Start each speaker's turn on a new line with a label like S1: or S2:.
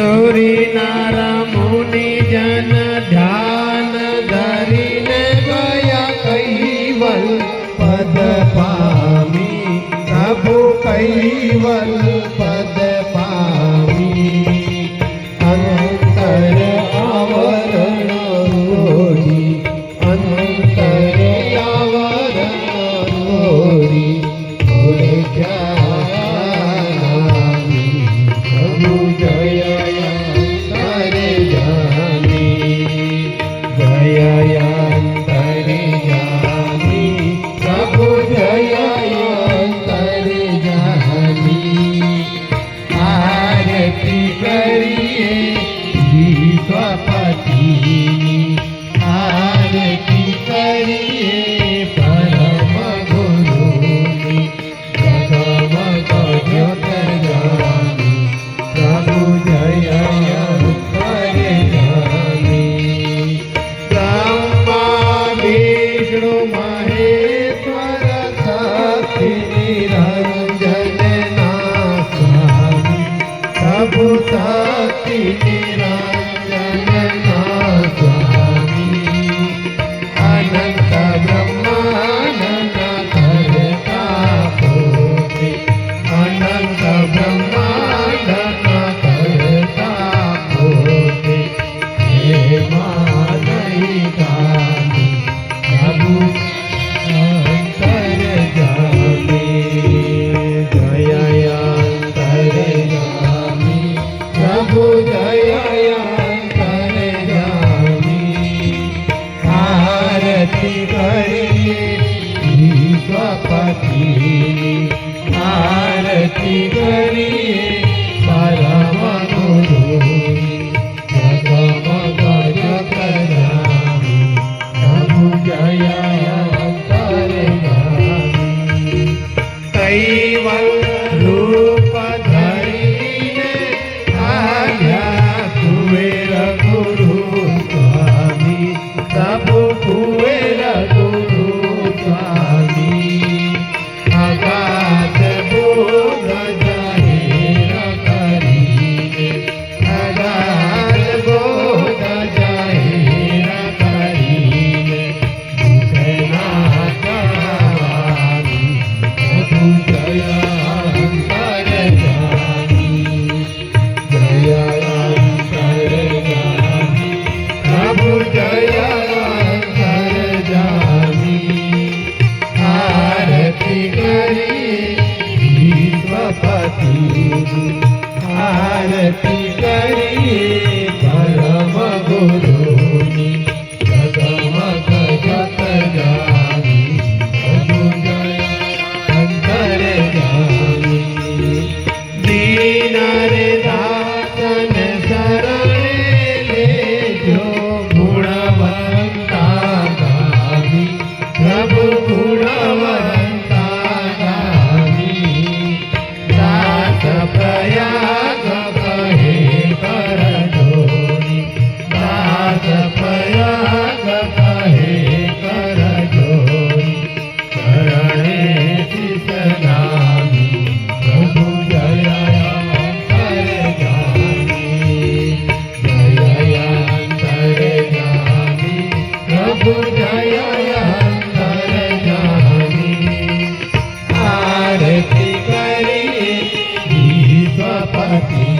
S1: ગૌરી નારા મુનિ જન ધ્યાન ધરીને ગયા કૈવલ. પદ પામી, પ્રભુ કૈવલ, પદ પામી. અંતર આવરણ રોરી અંતર આવરણ રોરી yeah, yeah. પતિની આરતી કરીએ મારા મનોની જગમગ જગરામી પ્રભુ જયા કરે તૈ রে Amen.